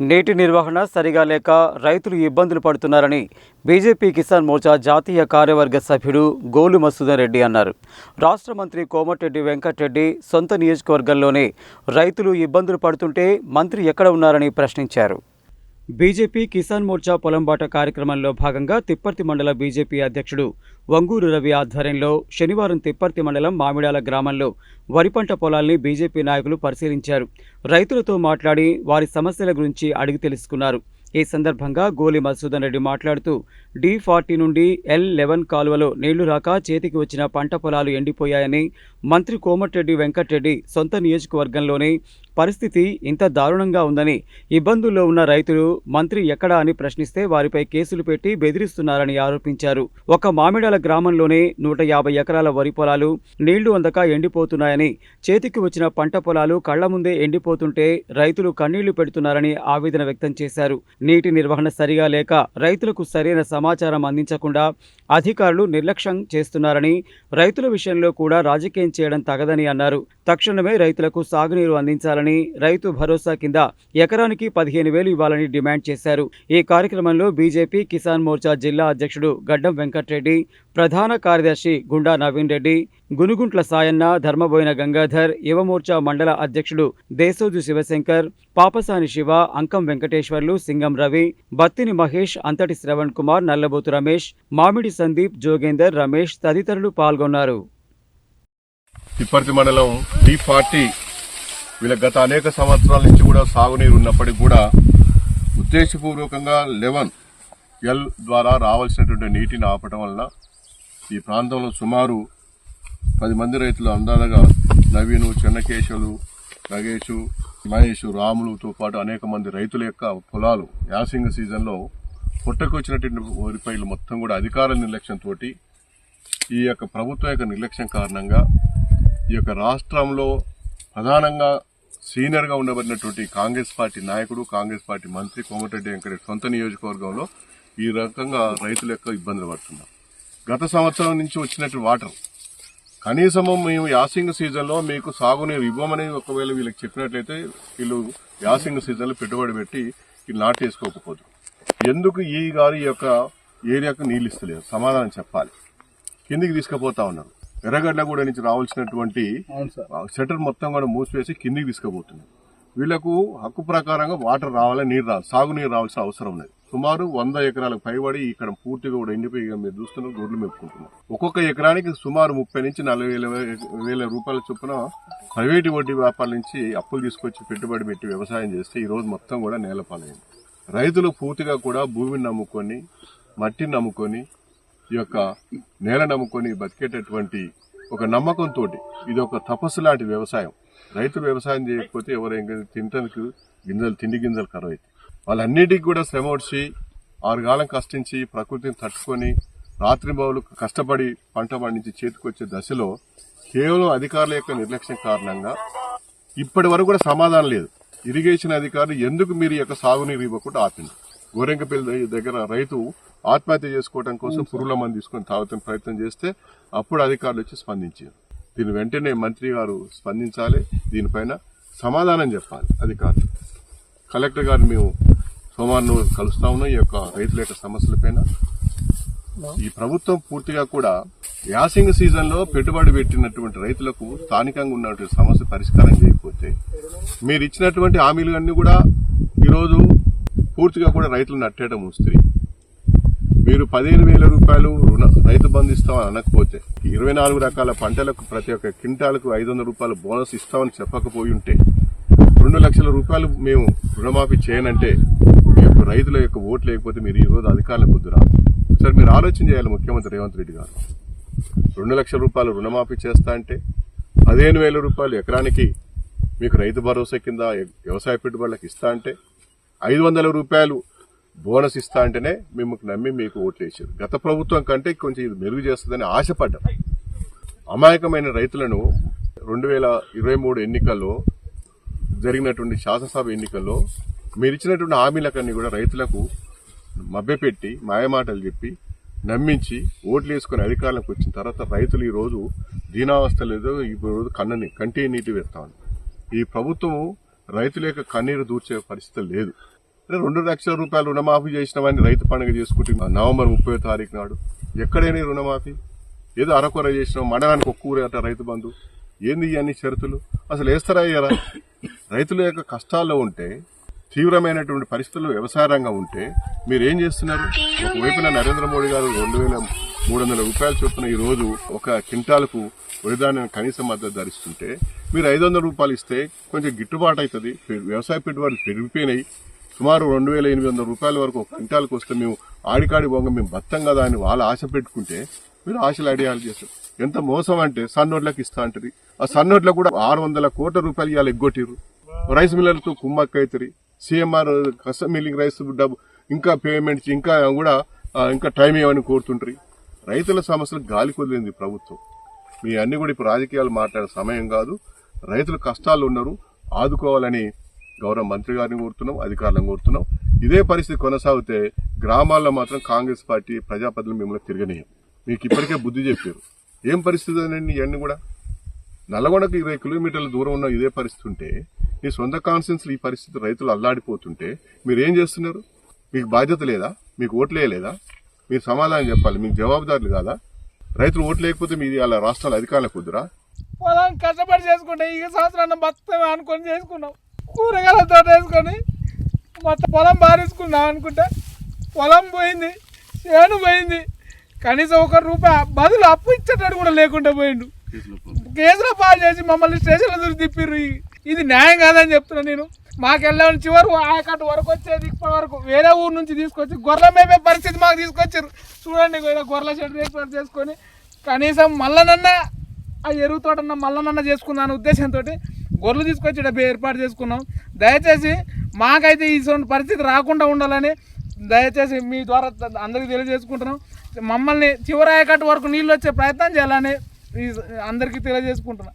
నీటి నిర్వహణ సరిగా లేక రైతులు ఇబ్బందులు పడుతున్నారని బీజేపీ కిసాన్ మోర్చా జాతీయ కార్యవర్గ సభ్యుడు గోలు మసూదన్ రెడ్డి అన్నారు. రాష్ట్ర మంత్రి కోమటిరెడ్డి వెంకటరెడ్డి సొంత నియోజకవర్గంలోనే రైతులు ఇబ్బందులు పడుతుంటే మంత్రి ఎక్కడ ఉన్నారని ప్రశ్నించారు. బీజేపీ కిసాన్ మోర్చా పొలంబాట కార్యక్రమంలో భాగంగా తిప్పర్తి మండల బీజేపీ అధ్యక్షుడు వంగూరు రవి ఆధ్వర్యంలో శనివారం తిప్పర్తి మండలం మామిడాల గ్రామంలో వరి పంట పొలాల్ని బీజేపీ నాయకులు పరిశీలించారు. రైతులతో మాట్లాడి వారి సమస్యల గురించి అడిగి తెలుసుకున్నారు. ఈ సందర్భంగా గోలి మధుసూదన్ రెడ్డి మాట్లాడుతూ డి ఫార్టీ నుండి ఎల్ లెవెన్ కాలువలో నీళ్ళు రాక చేతికి వచ్చిన పంట పొలాలు ఎండిపోయాయని మంత్రి కోమటిరెడ్డి వెంకటరెడ్డి సొంత నియోజకవర్గంలోనే పరిస్థితి ఇంత దారుణంగా ఉందని ఇబ్బందుల్లో ఉన్న రైతులు మంత్రి ఎక్కడా అని ప్రశ్నిస్తే వారిపై కేసులు పెట్టి బెదిరిస్తున్నారని ఆరోపించారు. ఒక మామిడాల గ్రామంలోనే నూట యాభై ఎకరాల వరి పొలాలు నీళ్ళు అందక ఎండిపోతున్నాయని చేతికి వచ్చిన పంట పొలాలు కళ్ళ ముందే ఎండిపోతుంటే రైతులు కన్నీళ్ళు పెడుతున్నారని ఆవేదన వ్యక్తం చేశారు. నీటి నిర్వహణ సరిగా లేక రైతులకు సరైన సమాచారం అందించకుండా అధికారులు నిర్లక్ష్యం చేస్తున్నారని రైతుల విషయంలో కూడా రాజకీయం చేయడం తగదని అన్నారు. తక్షణమే రైతులకు సాగునీరు అందించాలని రైతు భరోసా కింద ఎకరానికి పదిహేను వేలు ఇవ్వాలని డిమాండ్ చేశారు. ఈ కార్యక్రమంలో బీజేపీ కిసాన్ మోర్చా జిల్లా అధ్యక్షుడు గడ్డం వెంకట్రెడ్డి ప్రధాన కార్యదర్శి గుండా నవీన్ రెడ్డి గునుగుంట్ల సాయన్న ధర్మబోయిన గంగాధర్ యువమోర్చా మండల అధ్యక్షుడు దేశోజు శివశంకర్ పాపసాని శివ అంకం వెంకటేశ్వర్లు సింగం రవి బత్తిని మహేష్ అంతటి శ్రవణ్ కుమార్ నల్లబోతు రమేష్ మామిడి సందీప్ జోగేందర్ రమేష్ తదితరులు పాల్గొన్నారు. తిప్పర్తి మండలం డి పార్టీ వీళ్ళ గత అనేక సంవత్సరాల నుంచి కూడా సాగునీరు ఉన్నప్పటికీ కూడా ఉద్దేశపూర్వకంగా లెవెన్ ఎల్ ద్వారా రావాల్సినటువంటి నీటిని ఆపటం వలన ఈ ప్రాంతంలో సుమారు పది మంది రైతులు అందాలుగా నవీను చెన్నకేశులు నగేషు మహేష్ రాములతో పాటు అనేక మంది రైతుల యొక్క పొలాలు యాసింగ సీజన్లో పుట్టకొచ్చినటువంటి వరి పైలు మొత్తం కూడా అధికార నిర్లక్ష్యంతో ఈ యొక్క ప్రభుత్వం యొక్క నిర్లక్ష్యం కారణంగా ఈ యొక్క రాష్ట్రంలో ప్రధానంగా సీనియర్గా ఉండబడినటువంటి కాంగ్రెస్ పార్టీ నాయకుడు కాంగ్రెస్ పార్టీ మంత్రి కోమటిరెడ్డి వెంకటరెడ్డి సొంత నియోజకవర్గంలో ఈ రకంగా రైతుల యొక్క ఇబ్బందులు పడుతున్నారు. గత సంవత్సరం నుంచి వచ్చినట్టు వాటర్ కనీసము మేము యాసింగ్ సీజన్లో మీకు సాగునీరు ఇవ్వమని ఒకవేళ వీళ్ళకి చెప్పినట్లయితే వీళ్ళు యాసింగ్ సీజన్లో పెట్టుబడి పెట్టి వీళ్ళు నాటేసుకోకపోదు ఎందుకు ఈ గారి యొక్క ఏరియాకు నీళ్ళు ఇస్తలేదు? సమాధానం చెప్పాలి. కిందికి తీసుకుపోతా ఉన్నారు. ఎర్రగడ్డగూడ నుంచి రావాల్సినటువంటి షటర్ మొత్తం కూడా మూసివేసి కిందికి తీసుకుపోతున్నారు. వీళ్ళకు హక్కు ప్రకారంగా వాటర్ రావాలి నీరు రావాలి? సాగునీరు రావాల్సిన అవసరం లేదు. సుమారు వంద ఎకరాలకు పైబడి ఇక్కడ పూర్తిగా కూడా ఎండిపోయి మీరు చూస్తున్నారు గొడ్లు మెప్పుకుంటున్నారు ఒక్కొక్క ఎకరానికి సుమారు ముప్పై నుంచి నలభై వేల వేల రూపాయల చొప్పున ప్రైవేటు వడ్డీ వ్యాపారాల నుంచి అప్పులు తీసుకొచ్చి పెట్టుబడి పెట్టి వ్యవసాయం చేస్తే ఈ రోజు మొత్తం కూడా నేలపాలైంది. రైతులు పూర్తిగా కూడా భూమిని నమ్ముకొని మట్టిని నమ్ముకొని ఈ యొక్క నేల నమ్ముకొని బతికేటటువంటి ఒక నమ్మకంతో ఇది ఒక తపస్సు లాంటి వ్యవసాయం. రైతు వ్యవసాయం చేయకపోతే ఎవరైనా తినటానికి గింజలు తిండి గింజలు కరువు అవుతాయి వాళ్ళన్నిటికీ కూడా శ్రమ వచ్చి ఆరుగాలం కష్టించి ప్రకృతిని తట్టుకొని రాత్రి కష్టపడి పంట పండించి చేతికొచ్చే దశలో కేవలం అధికారుల యొక్క నిర్లక్ష్యం కారణంగా ఇప్పటి వరకు కూడా సమాధానం లేదు. ఇరిగేషన్ అధికారులు ఎందుకు మీరు యొక్క సాగునీరు ఇవ్వకుండా ఆపింది గోరెంకపల్లి దగ్గర రైతు ఆత్మహత్య చేసుకోవడం కోసం పురుగుల మంది తీసుకొని తాగుతున్న ప్రయత్నం చేస్తే అప్పుడు అధికారులు వచ్చి స్పందించారు. దీని వెంటనే మంత్రి గారు స్పందించాలి. దీనిపైన సమాధానం చెప్పాలి అధికారులు. కలెక్టర్ గారిని మేము సోమవారం కలుస్తా ఉన్నాం. ఈ యొక్క రైతుల యొక్క సమస్యలపైన ఈ ప్రభుత్వం పూర్తిగా కూడా యాసింగ్ సీజన్లో పెట్టుబడి పెట్టినటువంటి రైతులకు స్థానికంగా ఉన్నటువంటి సమస్య పరిష్కారం చేయకపోతే మీరు ఇచ్చినటువంటి హామీలు కూడా ఈరోజు పూర్తిగా కూడా రైతులను అట్టేయడం వస్తుంది మీరు పదిహేను వేల రూపాయలు రుణ రైతు బంధు ఇస్తామని అనకపోతే ఇరవై నాలుగు రకాల పంటలకు ప్రతి ఒక్క క్వింటాలకు ఐదు వందల రూపాయలు బోనస్ ఇస్తామని చెప్పకపోయి ఉంటే రెండు లక్షల రూపాయలు మేము రుణమాఫీ చేయనంటే మీ యొక్క రైతుల యొక్క ఓట్లు లేకపోతే మీరు ఈ రోజు అధికారులకు వద్దురా సార్ మీరు ఆలోచన చేయాలి ముఖ్యమంత్రి రేవంత్ రెడ్డి గారు. రెండు లక్షల రూపాయలు రుణమాఫీ చేస్తా అంటే పదిహేను వేల రూపాయలు ఎకరానికి మీకు రైతు భరోసా కింద వ్యవసాయ పెట్టుబడులకు ఇస్తా అంటే ఐదు వందల రూపాయలు బోనస్ ఇస్తా అంటేనే మిమ్మల్ని నమ్మి మీకు ఓట్లు వేసారు గత ప్రభుత్వం కంటే కొంచెం ఇది మెరుగు చేస్తుందని ఆశపడ్డాం. అమాయకమైన రైతులను రెండు వేల ఇరవై మూడు ఎన్నికల్లో జరిగినటువంటి శాసనసభ ఎన్నికల్లో మీరు ఇచ్చినటువంటి హామీలకన్నీ కూడా రైతులకు మభ్యపెట్టి మాయమాటలు చెప్పి నమ్మించి ఓట్లు వేసుకుని అధికారంలోకి వచ్చిన తర్వాత రైతులు ఈరోజు దీనావస్థ లేదో ఈ రోజు కన్నని కంటి నీటి వేస్తా ఈ ప్రభుత్వం రైతుల యొక్క కన్నీరు దూర్చే పరిస్థితి లేదు. రెండు లక్షల రూపాయలు రుణమాఫీ చేసినవని రైతు పండుగ చేసుకుంటున్నాం నవంబర్ ముప్పై తారీఖు నాడు ఎక్కడైనా రుణమాఫీ? ఏదో అరకొర చేసినాం మండలానికి ఒక్క అట రైతు బంధు. ఏంది ఇవన్నీ షరతులు? అసలు వేస్తారా అయ్యారా రైతుల యొక్క కష్టాల్లో ఉంటే తీవ్రమైనటువంటి పరిస్థితుల్లో వ్యవసాయ రంగం ఉంటే మీరు ఏం చేస్తున్నారు? ఒకవైపున నరేంద్ర మోడీ గారు రెండు వేల మూడు వందల రూపాయలు చొప్పున ఈ రోజు ఒక క్వింటాలకు వరిధాన్యం కనీస మద్దతు ధరిస్తుంటే మీరు ఐదు వందల రూపాయలు ఇస్తే కొంచెం గిట్టుబాటు అవుతుంది వ్యవసాయ పెట్టుబడులు పెరిగిపోయినాయి. సుమారు రెండు వేల ఎనిమిది వందల రూపాయల వరకు ఒక క్వింటాల్కి వస్తే మేము ఆడికాడి పోగా మేము బత్తం కదా అని వాళ్ళు ఆశ పెట్టుకుంటే మీరు ఆశలు అడియాలు చేస్తారు. ఎంత మోసం అంటే సన్నోట్లకు ఇస్తా అంటది. ఆ సన్నోట్లకు కూడా ఆరు వందల కోట్ల రూపాయలు ఇవాళ ఎగ్గొట్టిరు రైస్ మిల్లర్లతో కుమ్మక్క అవుతుంది సిఎంఆర్ కస్టమ్ మిల్లింగ్ రైస్ డబ్బు ఇంకా పేమెంట్స్ ఇంకా కూడా ఇంకా టైం ఇవ్వని కోరుతుంటారు రైతుల సమస్యలు గాలి కొదిలింది ప్రభుత్వం. మీ అన్ని కూడా ఇప్పుడు రాజకీయాలు మాట్లాడే సమయం కాదు. రైతులు కష్టాలు ఉన్నారు. ఆదుకోవాలని గౌరవ మంత్రి గారిని కోరుతున్నాం అధికారులను కోరుతున్నాం. ఇదే పరిస్థితి కొనసాగితే గ్రామాల్లో మాత్రం కాంగ్రెస్ పార్టీ ప్రజాప్రతినిధులు మిమ్మల్ని తిరగనీయం. మీకు ఇప్పటికే బుద్ధి చెప్పారు. ఏం పరిస్థితి అండి ఇవన్నీ కూడా? నల్గొండకు ఇరవై కిలోమీటర్ల దూరం ఉన్న ఇదే పరిస్థితి ఉంటే మీ సొంత కాన్సెన్స్ ఈ పరిస్థితి రైతులు అల్లాడిపోతుంటే మీరు ఏం చేస్తున్నారు? మీకు బాధ్యత లేదా? మీకు ఓట్లేయలేదా మీరు సమాధానం చెప్పాలి. మీకు జవాబుదారులు కాదా? రైతులు ఓట్లు లేకపోతే మీది అలా రాష్ట్రాల అధికారులకు కుదురా పొలం కష్టపడి చేసుకుంటే ఈ సంవత్సరాన్ని మొత్తం అనుకొని చేసుకున్నాం. కూరగాయల తోట వేసుకొని మొత్తం పొలం బారేసుకుందాం అనుకుంటే పొలం పోయింది చేను పోయింది. కనీసం ఒక రూపాయి బదులు అప్పు ఇచ్చేటట్టు కూడా లేకుండా పోయిండు. కేసులో పాలు చేసి మమ్మల్ని స్టేషన్ల దూరి తిప్పిర్రు ఇది న్యాయం కాదని చెప్తున్నా నేను. మాకు మాకెళ్ళని చివరి ఆయకట్టు వరకు వచ్చేది ఇప్పటి వరకు. వేరే ఊరు నుంచి తీసుకొచ్చి గొర్రెల మేపే పరిస్థితి మాకు తీసుకొచ్చారు. చూడండి గొర్రెల షెడ్ ఏర్పాటు చేసుకొని కనీసం మళ్ళనన్నా ఆ ఎరువు తోటన్న మళ్ళనన్నా చేసుకుందాం అనే ఉద్దేశంతో గొర్రెలు తీసుకొచ్చి డబ్బు ఏర్పాటు చేసుకున్నాం. దయచేసి మాకైతే ఈ సొంత పరిస్థితి రాకుండా ఉండాలని దయచేసి మీ ద్వారా అందరికీ తెలియజేసుకుంటున్నాం. మమ్మల్ని చివరి ఆయకట్టు వరకు నీళ్ళు వచ్చే ప్రయత్నం చేయాలని ఈ అందరికీ తెలియజేసుకుంటున్నాం.